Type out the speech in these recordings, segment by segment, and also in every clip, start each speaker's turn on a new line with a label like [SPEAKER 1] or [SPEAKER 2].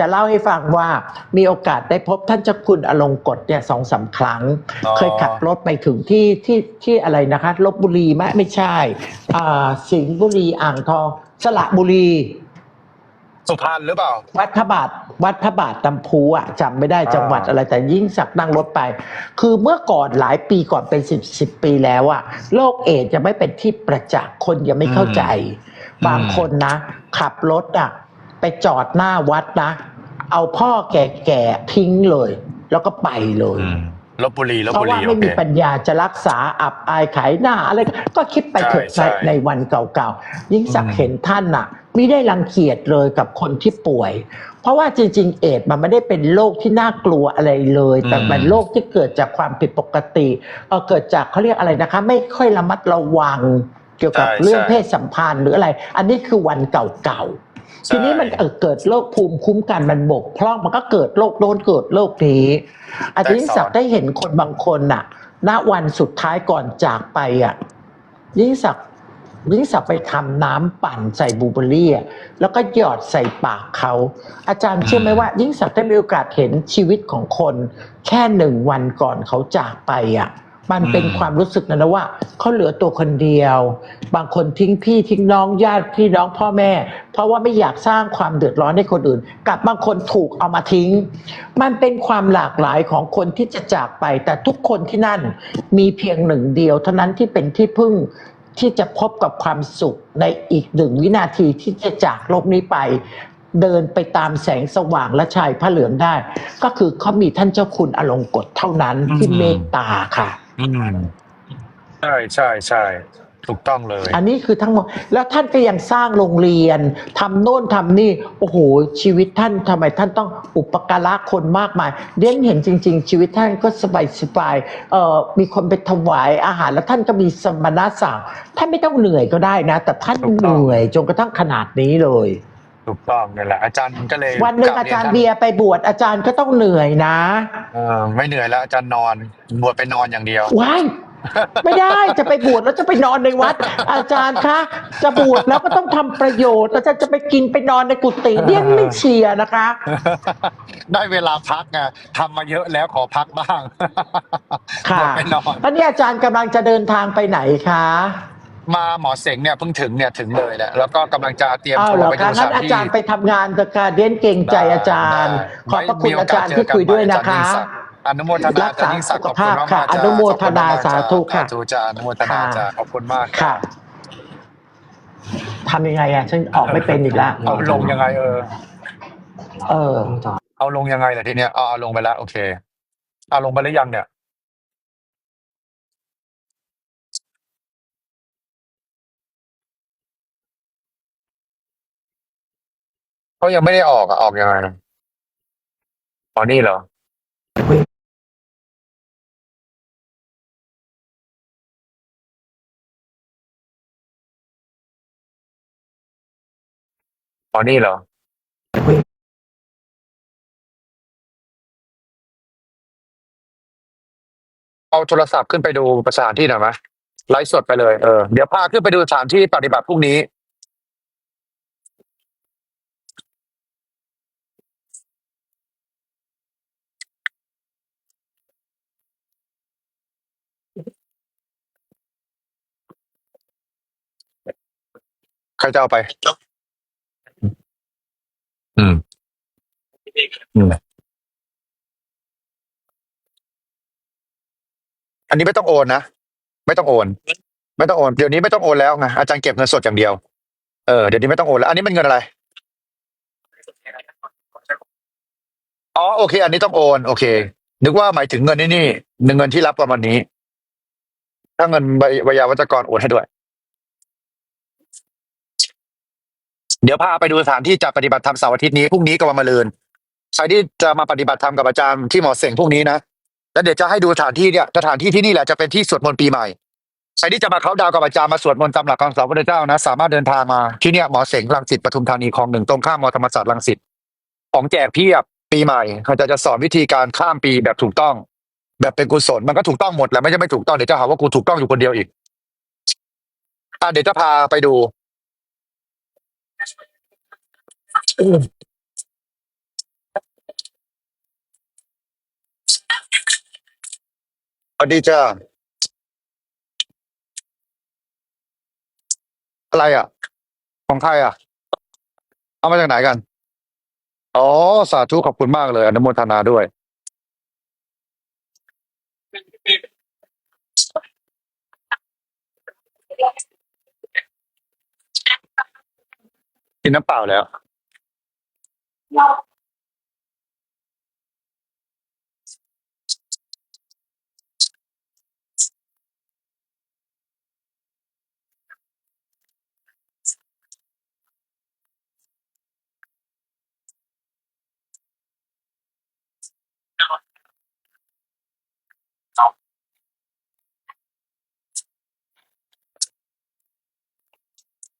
[SPEAKER 1] จะเล่าให้ฟังว่ามีโอกาสได้พบท่านเจ้าคุณอลงกฎเนี่ยสองสามครั้ง
[SPEAKER 2] อ๋อ
[SPEAKER 1] เคยขับรถไปถึงที่ที่ที่อะไรนะคะลบบุรีไหมไม่ใช่อ่าสิงห์บุรีอ่างทอง สระบุรี
[SPEAKER 2] สุพรรณหรือเปล่า
[SPEAKER 1] วัดพระบาทวัดพระบาทตำพูอะจำไม่ได้
[SPEAKER 2] อ่า
[SPEAKER 1] จังหวัดอะไรแต่ยิ่งสักดิ์นั่งรถไป คือเมื่อก่อนหลายปีก่อนเป็นสิบสิบปีแล้วอะโรคเอดส์จะไม่เป็นที่ประจักษ์คนยังไม่เข้าใจ บางคนนะ ขับรถอะ ไปจอดหน้าวัดนะ เอาพ่อแก่ๆทิ้งเลย แล้วก็ไปเลย
[SPEAKER 2] อืมลบบุรีลบ
[SPEAKER 1] เพ
[SPEAKER 2] บุ
[SPEAKER 1] ราะ
[SPEAKER 2] รี
[SPEAKER 1] ว่า
[SPEAKER 2] โอ
[SPEAKER 1] ไม่
[SPEAKER 2] เค
[SPEAKER 1] มีปัญญาจะรักษาอับอายขายหน้าอะไรก็คิดไปเถอะ
[SPEAKER 2] ใช่ใช่
[SPEAKER 1] ในวันเก่าๆยิ่งสักดิ์
[SPEAKER 2] อืม
[SPEAKER 1] เห็นท่านน่ะไม่ได้รังเกียจเลยกับคนที่ป่วย เพราะว่าจริง ๆ เอดส์มันไม่ได้เป็นโรคที่น่ากลัวอะไรเลย แต่มันโรคที่เกิดจากความผิดปกติเออเกิดจากเขาเรียกอะไรนะคะ ไม่ค่อยระมัดระวังเกี่ยวกับ
[SPEAKER 2] ใช่
[SPEAKER 1] เรื่อง
[SPEAKER 2] ใช่
[SPEAKER 1] เพศสัมพันธ์หรืออะไร อันนี้คือวันเก่าๆ ทีนี้มันเกิดโรคภูมิคุ้มกันมันบกพร่องมันก็เกิดโรคโน้นเกิดโรคนี้อาจารย์ศักดิ์ได้เห็นคนบางคนน่ะ ณวันสุดท้ายก่อนจากไปอะยิ่งศักดิ์ยิ่งศักดิ์ไปทำน้ำปั่นใส่บูเบอรี่แล้วก็หยอดใส่ปากเขา อาจารย์เชื่อไหมว่า ยิ่งศักดิ์ได้มีโอกาสเห็นชีวิตของคน แค่หนึ่งวันก่อนเขาจากไปอะ มันเป็น
[SPEAKER 2] อืม
[SPEAKER 1] ความรู้สึกนะนะว่าเขาเหลือตัวคนเดียว บางคนทิ้งพี่ทิ้งน้องญาติพี่น้องพ่อแม่ เพราะว่าไม่อยากสร้างความเดือดร้อนให้คนอื่น กับบางคนถูกเอามาทิ้ง มันเป็นความหลากหลายของคนที่จะจากไป แต่ทุกคนที่นั่นมีเพียงหนึ่งเดียว เท่านั้นที่เป็นที่พึ่งที่จะพบกับความสุขในอีกหนึ่งวินาทีที่จะจากโลกนี้ไป เดินไปตามแสงสว่างและชายผ้าเหลืองได้ ก็คือเขามีท่านเจ้าคุณอลงกฎเท่านั้นที่
[SPEAKER 2] อืม
[SPEAKER 1] เมตตาค่ะ
[SPEAKER 2] อืมใช่ใช่ใช่ถูกต้องเลย
[SPEAKER 1] อันนี้คือทั้งหมด แล้วท่านก็ยังสร้างโรงเรียนทำโน่นทำนี่ โอ้โห ชีวิตท่านทำไมท่านต้องอุปการะคนมากมายเลี้ยงเห็นจริง ๆ ชีวิตท่านก็สบายสบายๆเอ่อมีคนไปถวายอาหาร แล้วท่านก็มีสมณศักดิ์ท่านไม่ต้องเหนื่อยก็ได้นะ แต่ท่าน
[SPEAKER 2] ถูก
[SPEAKER 1] เห
[SPEAKER 2] ต้อง
[SPEAKER 1] นื่อยจนกระทั่งขนาดนี้เลย
[SPEAKER 2] ถูกต้องนี่แหละ อาจารย์ก็เลย
[SPEAKER 1] วันหนึ่ง
[SPEAKER 2] กลั
[SPEAKER 1] อา
[SPEAKER 2] บ
[SPEAKER 1] จารย์
[SPEAKER 2] ท่น
[SPEAKER 1] เบียร์ไปบวชอาจารย์ก็ต้องเหนื่อยนะ
[SPEAKER 2] เออไม่เหนื่อยแล้วอาจารย์นอนบวชไปนอนอย่างเดียว
[SPEAKER 1] ว้ายไม่ได้จะไปบวชแล้วจะไปนอนในวัด อาจารย์คะจะบวชแล้วก็ต้องทำประโยชน์อาจารย์จะไปกินไปนอนในกุฏิเนี่ยไม่เชียร์นะคะ
[SPEAKER 2] ได้เวลาพักไงทำมาเยอะแล้วขอพักบ้าง
[SPEAKER 1] ค่ะ
[SPEAKER 2] บวชไปนอน
[SPEAKER 1] ตอนนี้อาจารย์กำลังจะเดินทางไปไหนคะ
[SPEAKER 2] มาหมอเสงเนี่ยเพิ่งถึงเนี่ยถึงเลยแหละแล้วก็กำลังจะเตรียม
[SPEAKER 1] อ้าว
[SPEAKER 2] ตัว
[SPEAKER 1] เหรอ
[SPEAKER 2] ไป
[SPEAKER 1] คะ
[SPEAKER 2] ดู
[SPEAKER 1] งั้
[SPEAKER 2] สถานน
[SPEAKER 1] อา
[SPEAKER 2] ที่
[SPEAKER 1] จารย์ไปทำงานเถอะค่ะเดียนเก่งใจอาจารย์ข
[SPEAKER 2] ได้
[SPEAKER 1] อบพระคุณ
[SPEAKER 2] มีโก
[SPEAKER 1] อาจารย์
[SPEAKER 2] เจ
[SPEAKER 1] ที่
[SPEAKER 2] กัน
[SPEAKER 1] คุยด้วย
[SPEAKER 2] ใหม่
[SPEAKER 1] นะคะ
[SPEAKER 2] อาจารย์ยิ่งศักดิ์อนุโมทนา
[SPEAKER 1] รักษา
[SPEAKER 2] อาจารย์ยิ่งศักดิ์
[SPEAKER 1] สุขภาพ
[SPEAKER 2] ขอบณมกๆ
[SPEAKER 1] ค่ะ
[SPEAKER 2] จ้
[SPEAKER 1] อนุโมทนา
[SPEAKER 2] ขอบคุณมกๆ
[SPEAKER 1] สาธุค่ะ
[SPEAKER 2] สาธุจ้าอนุโมทนาจ้าขอบคุณมาก
[SPEAKER 1] ค่ะทำยังไงอะฉันออกไม่เป็นอีกแล้ว
[SPEAKER 2] เอาลงยังไงเออ
[SPEAKER 1] เออ
[SPEAKER 2] เอาลงยังไงล่ะทีเนี้ยเอาเอาลงไปแล้วโอเคเอาลงไปหรือยังเนี่ย เขายังไม่ได้ออกอะออกยังไงอ๋อนี่เหรอ อ๋อนี่เหรอ เอาโทรศัพท์ขึ้นไปดูสถานที่หน่อยไหมไลฟ์สดไปเลย เออ เดี๋ยวพาขึ้นไปดูสถานที่ปฏิบัติพรุ่งนี้ ใครจะเอาไป อืมอืมอันนี้ไม่ต้องโอนนะ ไม่ต้องโอน ไม่ต้องโอน เดี๋ยวนี้ไม่ต้องโอนแล้วไงอาจารย์เก็บเงินสดอย่างเดียว เออ เดี๋ยวนี้ไม่ต้องโอนแล้ว อันนี้เป็นเงินอะไร อ๋อ โอเค อันนี้ต้องโอน โอเค นึกว่าหมายถึงเงินนี่นี่เงินที่รับวันนี้ ถ้าเงินวิยาวัจกรโอนให้ด้วย เดี๋ยวพาไปดูสถานที่จะปฏิบัติธรรมเสาร์อาทิตย์นี้พรุ่งนี้กับวันมะรืนใครที่จะมาปฏิบัติธรรมกับอาจารย์ที่หมอเสงพรุ่งนี้นะแล้วเดี๋ยวจะให้ดูสถานที่เนี่ยสถานที่ที่นี่แหละจะเป็นที่สวดมนต์ปีใหม่ใครที่จะมาเขาดาวกับอาจารย์มาสวดมนต์ตามหลักคำสอนพระเจ้านะ สามารถเดินทางมาที่เนี่ยหมอเสงรังสิตปทุมธานีคลองหนึ่งตรงข้ามมอธรรมศาสตร์รังสิตของแจกเพียบปีใหม่เขาจะจะสอนวิธีการข้ามปีแบบถูกต้อง แบบเป็นกุศลมันก็ถูกต้องหมดแหละไม่ใช่ไม่ถูกต้องเดี๋ยวจะหาว่ากูถูกต้องอยู่คนเดียวอีกอะเดี๋ยวจะพาไปดู
[SPEAKER 3] สวัสดีจ้าอะไรอะ ของใครอะ เอามาจากไหนกัน อ๋อ สาธุขอบคุณมากเลยอนุโมทนาด้วย กินน้ำเปล่าแล้ว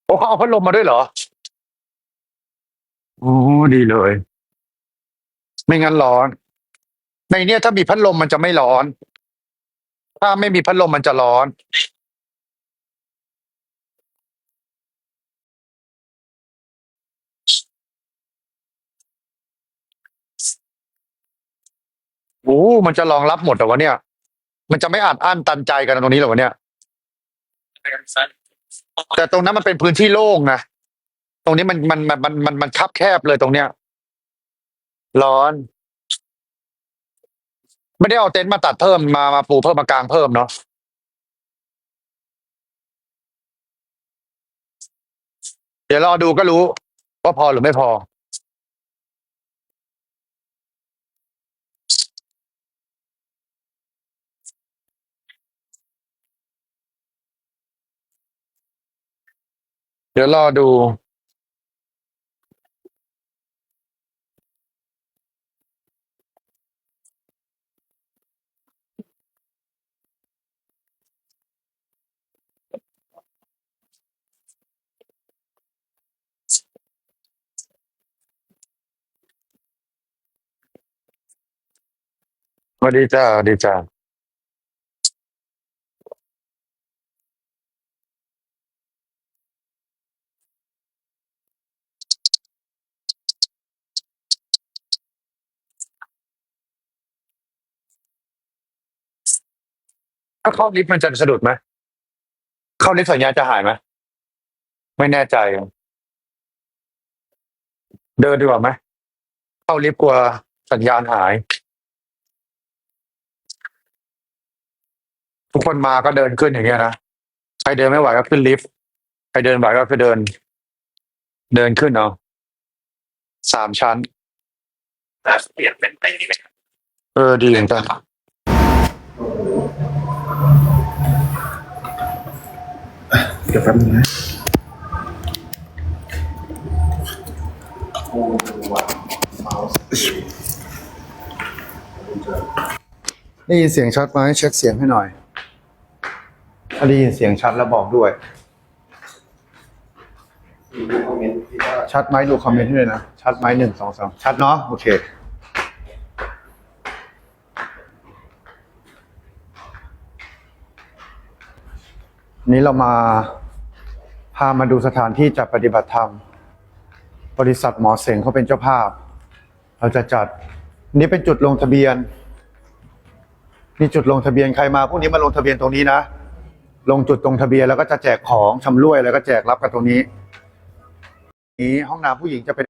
[SPEAKER 3] โอ้เขาเอาพัดลมมาด้วยเหรอ โอ้ดีเลย ไม่งั้นร้อน ในเนี้ยถ้ามีพัดลมมันจะไม่ร้อน ถ้าไม่มีพัดลมมันจะร้อน โอ้ มันจะรองรับหมดเหรอวะเนี่ย มันจะไม่อัดอั้นตันใจกันตรงนี้เหรอวะเนี่ย แต่ตรงนั้นมันเป็นพื้นที่โล่งนะ ตรงนี้มันมันมันมันมันมันคับแคบเลยตรงเนี้ย ร้อน ไม่ได้เอาเต็นท์มาตัดเพิ่มมามาปูเพิ่มมากลางเพิ่มเนาะเดี๋ยวรอดูก็รู้ว่าพอหรือไม่พอ เดี๋ยวรอดู สวัสดีจ้าสวัสดีจ้าถ้าเข้าลิฟต์มันจะสะดุดไหมเข้าลิฟต์สัญญาณจะหายไหมไม่แน่ใจ เดินดีกว่าไหมเข้าลิฟต์กลัวสัญญาณหาย ทุกคนมาก็เดินขึ้นอย่างเงี้ยนะใครเดินไม่ไหวก็ขึ้นลิฟต์ใครเดินไหวก็คือเดิน เดินขึ้นเอาสามชั้น
[SPEAKER 4] เปลี่ยนเป็นไหม
[SPEAKER 3] เออดีเหมือนกัน
[SPEAKER 4] เดี๋ยวแป๊บนึงนะ
[SPEAKER 2] ได้ยินเสียงชัดไหมเช็คเสียงให้หน่อย ถ้าได้ยินเสียงชัดแล้วบอกด้วย
[SPEAKER 4] ดูคอมเมนต์ที่ว่า
[SPEAKER 2] ชัดไหมดูคอมเมนต์ให้เลยนะ ชัดไหมหนึ่งสองสามชัดเนาะโอเค นี้เรามาพามาดูสถานที่จัดปฏิบัติธรรม บริษัทหมอเสงเขาเป็นเจ้าภาพ เราจะจัด นี่เป็นจุดลงทะเบียน นี่จุดลงทะเบียนใครมาพวกนี้มาลงทะเบียนตรงนี้นะ ลงจุดตรงทะเบียนแล้วก็จะแจกของชำร่วยแล้วก็แจกรับกันตรงนี้ นี้ห้องน้ำผู้หญิงจะเป็น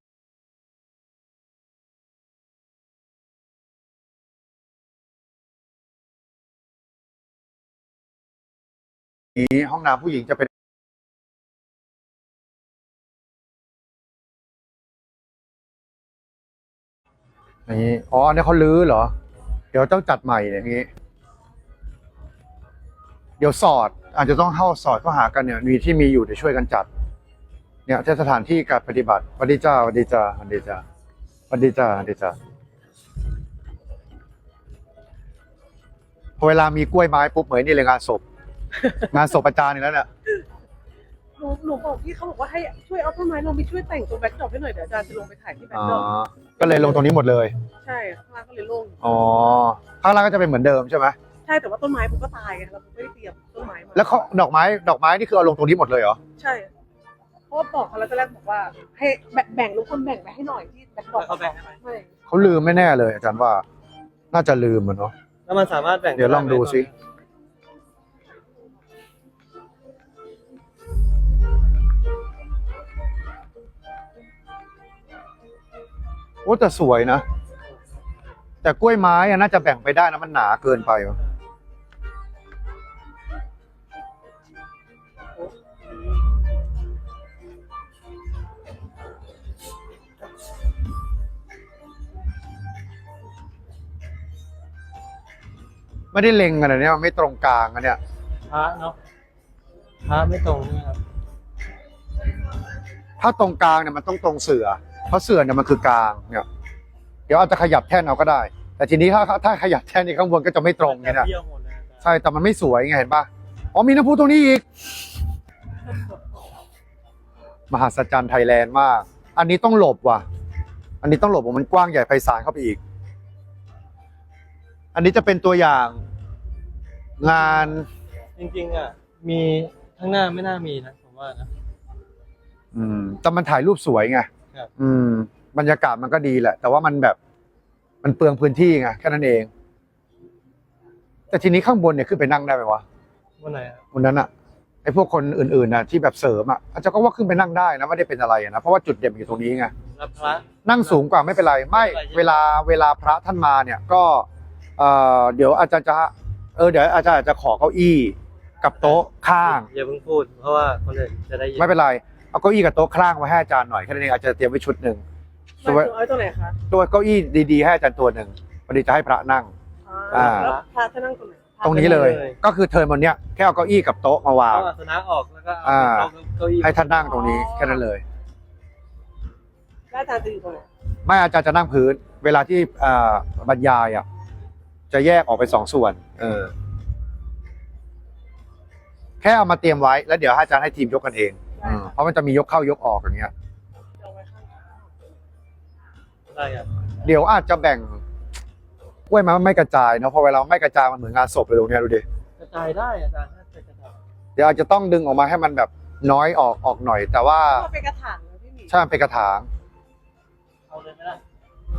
[SPEAKER 2] นี้ห้องน้ำผู้หญิงจะเป็นอย่างนี้ อ๋ออันนี้เขาลื้อเหรอ เดี๋ยวต้องจัดใหม่อย่างนี้ เดี๋ยวสอด อาจจะต้องเข้าสอดเข้าหากันเนี่ยมีที่มีอยู่เดี๋ยวช่วยกันจัด เนี่ยที่สถานที่การปฏิบัติสวัสดีจ้าสวัสดีจ้าสวัสดีจ้าสวัสดีจ้าสวัสดีจ้าพอเวลามีกล้วยไม้ปุ๊บเหมือนนี่เลยงานศพ งานศพอาจารย์นี่แล้วเนี่ย
[SPEAKER 5] หนูหนูบอกพี่เขาบอกว่าให้ช่วยเอาต้นไม้ลงไปช่วยแต่งตัวแบ็คดรอปให้หน่อยเดี๋ยวอาจารย์จะลงไปถ่ายที่แบ็ค
[SPEAKER 2] อ๋อ
[SPEAKER 5] ดรอป
[SPEAKER 2] ก็เลยลงตรงนี้หมดเลย
[SPEAKER 5] ใช่ข้างล่างก็เลยโล่ง
[SPEAKER 2] อ๋อข้างล่างก็จะเป็นเหมือนเดิมใช่ไหม
[SPEAKER 5] ใช่แต่ว่าต้นไม้ผมก็ตายไงเราไม่ได้เตรียม ไม้
[SPEAKER 2] แล้วเขาดอกไม้ดอกไม้นี่คือเอาลงตรงนี้หมดเลยเหรอ
[SPEAKER 5] ใช่ เพราะบอกเขาแล้วตอนแรกบอกว่า ให้แบ่งแบ่ลูกคนแบ่งไปให้หน่อยที่แบ็คอก
[SPEAKER 4] เขาแบ่งไหม
[SPEAKER 5] ไม่
[SPEAKER 2] เขาลืมไม่แน่เลยอาจารย์ว่า น่าจะลืมอนเนาะ
[SPEAKER 4] แล้วมันสามารถแบ่ง
[SPEAKER 2] เดี๋ยวลองดู
[SPEAKER 4] ซิ
[SPEAKER 2] โอ้แต่สวยนะ แต่กล้วยไม้น่าจะแบ่งไปได้นะมันหนาเกินไปวะ ไม่ได้เล็งกันอะเนี่ยมันไม่ตรงกลางอะเนี่ย
[SPEAKER 6] พระเนาะพระไม่ตรงใช่ไหมครับ
[SPEAKER 2] ถ้าตรงกลางเนี่ยมันต้องตรงเสือ เพราะเสือเนี่ยมันคือกลางเนี่ย เดี๋ยวอาจจะขยับแท่นเอาก็ได้ แต่ทีนี้ถ้าถ้าขยับแท่นนี่ข้างบนก็จะไม่ตรงไง
[SPEAKER 6] แต่
[SPEAKER 2] เนี่ย
[SPEAKER 6] เบี้ยวหมดเลยอาจารย์
[SPEAKER 2] ใช่แต่มันไม่สวยไงเห็นปะอ๋อมีน้ำพุตรงนี้อีก มหัศจรรย์ไทยแลนด์มาก อันนี้ต้องหลบว่ะ อันนี้ต้องหลบว่ามันกว้างใหญ่ไพศาลเข้าไปอีก อันนี้จะเป็นตัวอย่าง งาน
[SPEAKER 6] จริงๆอะมีข้างหน้าไม่น่ามีนะผมว่านะ
[SPEAKER 2] อืมแต่มันถ่ายรูปสวยไง
[SPEAKER 6] ครับ
[SPEAKER 2] อืม บรรยากาศมันก็ดีแหละ แต่ว่ามันแบบ มันเปลืองพื้นที่ไงแค่นั้นเอง แต่ทีนี้ข้างบนเนี่ยขึ้นไปนั่งได้ไหมวะ
[SPEAKER 6] วันไหนครับ
[SPEAKER 2] บนนั้นอะไอ้พวกคนอื่นๆนะที่แบบเสริมอะอาจจะก็ว่าขึ้นไปนั่งได้นะไม่ได้เป็นอะไรอะนะเพราะว่าจุดเด่นมันอยู่ตรงนี้ไง
[SPEAKER 6] รับพระ
[SPEAKER 2] นั่งสูงกว่าไม่เป็นไร ไม่
[SPEAKER 6] ไม่เป็นไร
[SPEAKER 2] เวลาเวลาพระท่านมาเนี่ย ก็ เอ่อเดี๋ยวอาจารย์จะเออเดี๋ยวอาจารย์อาจจะขอเก้าอี้กับโต๊ะข้าง
[SPEAKER 6] อย่าเพิ่งพูด เพราะว่าคนอื่นจะได้ยิน
[SPEAKER 2] ไม่เป็นไรเอาเก้าอี้กับโต๊ะข้างไว้ให้อาจารย์หน่อยแค่นั้นเองอาจจะเตรียมไว้ชุดหนึ่ง
[SPEAKER 5] มา
[SPEAKER 2] ตัว
[SPEAKER 5] เอาไว้ตรงไหนคะ
[SPEAKER 2] ตัวเก้าอี้ดีๆให้อาจารย์ตัวหนึ่งพอดีจะให้พระนั่ง อ่า
[SPEAKER 5] แล้วพระจะนั่งตรงไหน
[SPEAKER 2] ตรงนี้เลย ก็คือเทิร์นบนเนี้ยแค่เอาเก้าอี้กับโต๊ะมาวาง
[SPEAKER 6] เอาอาสนะออกแล้วก็
[SPEAKER 2] อ่า
[SPEAKER 6] เอาเก้าอี้
[SPEAKER 2] ให้ท่านนั่งตรงนี้แค่นั้นเลย
[SPEAKER 5] แล้วอาจารย์จะอยู่ตรงไหน
[SPEAKER 2] ไม่อาจารย์จะนั่งพื้น เวลาที่อ่าบรรยายอะ จะแยกออกไปสองส่วน เออ แค่เอามาเตรียมไว้แล้วเดี๋ยวให้อาจารย์ให้ทีมยกกันเองอืมเพราะมันจะมียกเข้ายกออกอย่างเงี้ย
[SPEAKER 5] เอาไว้ข้าง
[SPEAKER 6] ได้ครับ
[SPEAKER 2] เดี๋ยวอาจจะแบ่งกล้วยไม้มันไม่กระจายเนาะเพอเวลาไม่กระจายมันเหมือนงานศพเลยตรงเนี้ยดูดิ
[SPEAKER 6] กระจายได้อาจารย์ถ้าจะกระจาย
[SPEAKER 2] เดี๋ยวอาจจะต้องดึงออกมาให้มันแบบน้อยออกออกหน่อย แต่ว่า
[SPEAKER 5] ก็เป็นกระถางเลยพี่หมี
[SPEAKER 2] ใช่มันเป็นกระถาง
[SPEAKER 6] เอาเลยไม่ได้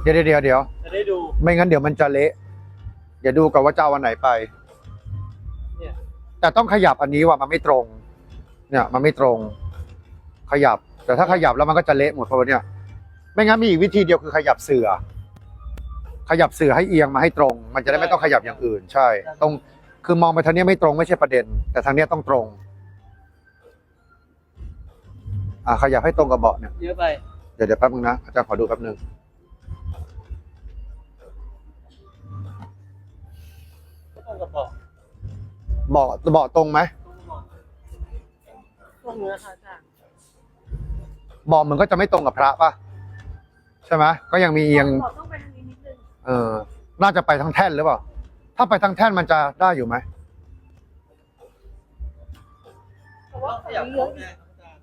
[SPEAKER 2] เดี๋ยวเดี๋ยวเดี๋ยว
[SPEAKER 6] จะได้ดู
[SPEAKER 2] ไม่งั้นเดี๋ยวมันจะเละ เดี๋ยวดูก่อนว่าจะเอาวันไหนไป
[SPEAKER 6] เนี่ย
[SPEAKER 2] แต่ต้องขยับอันนี้ว่ามันไม่ตรง เนี่ยมันไม่ตรง ขยับ แต่ถ้าขยับแล้วมันก็จะเละหมดเพราะว่าเนี่ย ไม่งั้นมีอีกวิธีเดียวคือขยับเสือ ขยับเสือให้เอียงมาให้ตรง มันจะได้ไม่ต้องขยับอย่างอื่น ใช่ ตรงคือมองไปทางเนี้ยไม่ตรงไม่ใช่ประเด็น แต่ทางเนี้ยต้องตรง อ่าขยับให้ตรงกับเบาะเนี่ย
[SPEAKER 6] เยอะไป
[SPEAKER 2] เดี๋ยวเดี๋ยวแป๊บนึงนะอาจารย์ขอดูแป๊บนึง
[SPEAKER 6] กระบอก
[SPEAKER 2] เบาะเบาะตรงไหม
[SPEAKER 5] ตรงเนื้อค่ะอาจารย์
[SPEAKER 2] เบาะมันก็จะไม่ตรงกับพระป่ะใช่ไหมก็ยังมีเอียง
[SPEAKER 5] ขอต้องไปทางนี้นิดนึง
[SPEAKER 2] เออ น่าจะไปทางแท่นหรือเปล่า ถ้าไปทางแท่นมันจะได้อยู่ไหม
[SPEAKER 5] แต่ว่า
[SPEAKER 6] ต้องข
[SPEAKER 5] ฝั่ง
[SPEAKER 6] ยับ
[SPEAKER 5] นี้
[SPEAKER 6] โค้
[SPEAKER 5] เย
[SPEAKER 6] ง
[SPEAKER 5] อะ
[SPEAKER 6] ไงครับอาจารย์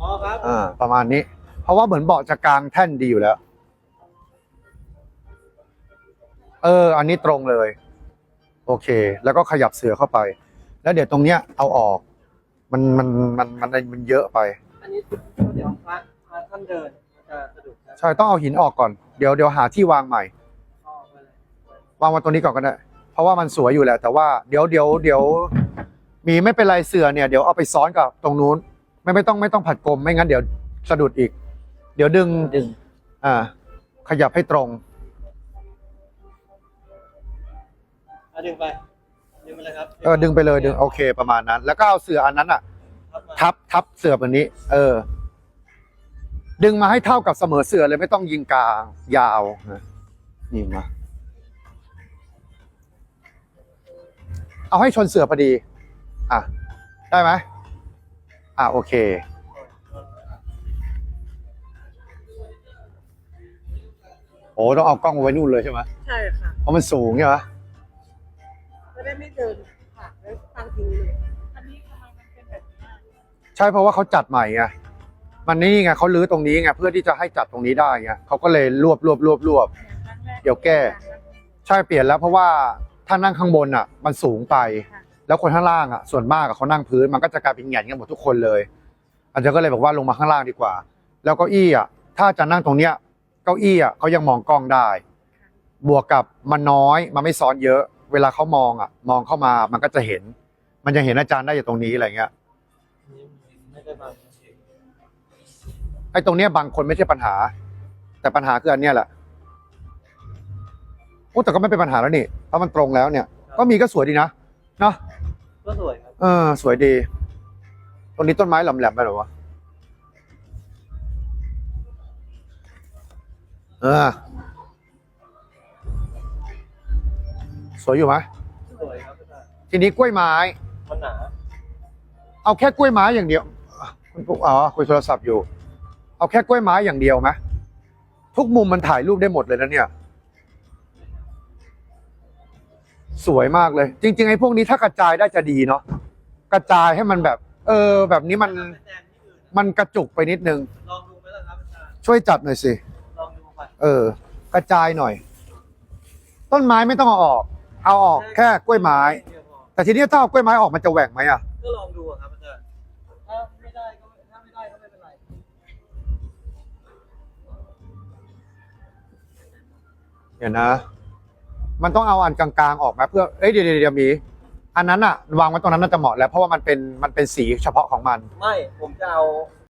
[SPEAKER 6] อ๋อครับ
[SPEAKER 2] อ่าประมาณนี้ เพราะว่าเหมือนเบาะจะกลางแท่นดีอยู่แล้ว เออ อันนี้ตรงเลย โอเค แล้วก็ขยับเสือเข้าไป แล้วเดี๋ยวตรงเนี้ยเอาออก มันมันมันมันมันเยอะไป
[SPEAKER 6] อันนี้เดี๋ยวพระพระท่านเดินมันจะสะดุดนะ
[SPEAKER 2] ใช่ต้องเอาหินออกก่อนเดี๋ยวเดี๋ยวหาที่วางใหม่
[SPEAKER 6] ออกไปเลย
[SPEAKER 2] วางไว้ตรงนี้ก่อนก็ได้เพราะว่ามันสวยอยู่แหละ แต่ว่าเดี๋ยวเดี๋ยวเดี๋ยวมีไม่เป็นไรเสือเนี่ยเดี๋ยวเอาไปซ้อนกับตรงนู้น ไม่ไม่ต้องไม่ต้องผัดกลมไม่งั้นเดี๋ยวสะดุดอีก เดี๋ยวดึง
[SPEAKER 6] ดึง
[SPEAKER 2] อ่าขยับให้ตรง
[SPEAKER 6] อาดึงไป ดึงไปเลยครับ
[SPEAKER 2] เออดึงไปเลยดึงโอเคประมาณนั้น แล้วก็เอาเสืออันนั้นอะ
[SPEAKER 6] ทับมา
[SPEAKER 2] ทับทับเสือแบบนี้ เออ ดึงมาให้เท่ากับเสมอเสือเลยไม่ต้องยิงกลางยาวนะนี่มา เอาให้ชนเสือพอดี อะ ได้ไหมอะโอเค โอ้ต้องเอากล้องไว้นู่นเลยใช่ไหม
[SPEAKER 5] ใช่ค่ะ
[SPEAKER 2] เพราะมันสูงใช่ไหม
[SPEAKER 5] จะได้ไม่เดินผ่านแล้วตั้งทิ้งเลยอันนี้ทำไมมันเป็นแบบนี้
[SPEAKER 2] ใช่เพราะว่าเขาจัดใหม่ไงมันนี่ไงเขาลื้อตรงนี้ไงเพื่อที่จะให้จัดตรงนี้ได้ไงเขาก็เลยรวบรวบรวบรวบ เดี๋ยวแก้ ใช่เปลี่ยนแล้วเพราะว่าถ้านั่งข้างบนอะ มันสูงไป แล้วคนข้างล่างอะส่วนมากอะเขานั่งพื้นมันก็จะกลายเป็นแหงนกันหมดทุกคนเลยอาจารย์ก็เลยบอกว่าลงมาข้างล่างดีกว่า แล้วเก้าอี้อะถ้าจะนั่งตรงเนี้ยเก้าอี้อะเขายังมองกล้องได้ บวกกับมันน้อยมันไม่ซ้อนเยอะ เวลาเขามองอะ มองเข้ามามันก็จะเห็น มันจะเห็นอาจารย์ได้จากตรงนี้อะไรเงี้ย
[SPEAKER 6] ไม่ได้บัง
[SPEAKER 2] ไอ้ตรงเนี้ยบางคนไม่ใช่ปัญหาแต่แต่ปัญหาคืออันเนี้ยแหละโอ้แต่ก็ไม่เป็นปัญหาแล้วนี่เพราะมันตรงแล้วเนี่ย ก็มีก็สวยดีนะเนาะ
[SPEAKER 6] ก็สวยครับ
[SPEAKER 2] เออ สวยดี ตรงนี้ต้นไม้หลำแหลมไปหรอวะเออ สวยอยู่ไหม
[SPEAKER 6] สวยครับอาจารย์
[SPEAKER 2] ทีนี้กล้วยไม้
[SPEAKER 6] มันหนา
[SPEAKER 2] เอาแค่กล้วยไม้อย่างเดียว คุณปุ๊กอ๋อคุยโทรศัพท์อยู่ เอาแค่กล้วยไม้อย่างเดียวไหมทุกมุมมันถ่ายรูปได้หมดเลยนะเนี่ย สวยมากเลย จริง ๆ ไอ้พวกนี้ถ้ากระจายได้จะดีเนาะกระจายให้มันแบบ เออ แบบนี้มัน
[SPEAKER 6] เป็นแดงที่อื่น
[SPEAKER 2] มันกระจุกไปนิดนึง
[SPEAKER 6] ลองดูไหมล่ะครับอาจารย์
[SPEAKER 2] ช่วยจัดหน่อยสิ
[SPEAKER 6] ลองดูไป
[SPEAKER 2] เออ กระจายหน่อย ต้นไม้ไม่ต้องเอาออก เอาออกแค่กล้วยไม้
[SPEAKER 6] เดียวพอ
[SPEAKER 2] แต่ทีนี้ถ้าเอากล้วยไม้ออกมันจะแหว่งไหมอะ
[SPEAKER 6] ก็ลองดูอะครับอาจารย์ถ้าไม่ได้ก็ไม่ถ้าไม่ได้ก็ไม่เป็นไร
[SPEAKER 2] เดี๋ยวนะ มันต้องเอาอันกลางๆออกมาเพื่อ เอ้ยเดี๋ยวเดี๋ยวเดี๋ยวหมี อันนั้นอะวางไว้ตรงนั้นน่าจะเหมาะแล้วเพราะว่ามันเป็นมันเป็นสีเฉพาะของมัน
[SPEAKER 6] ไม่ผมจะเอา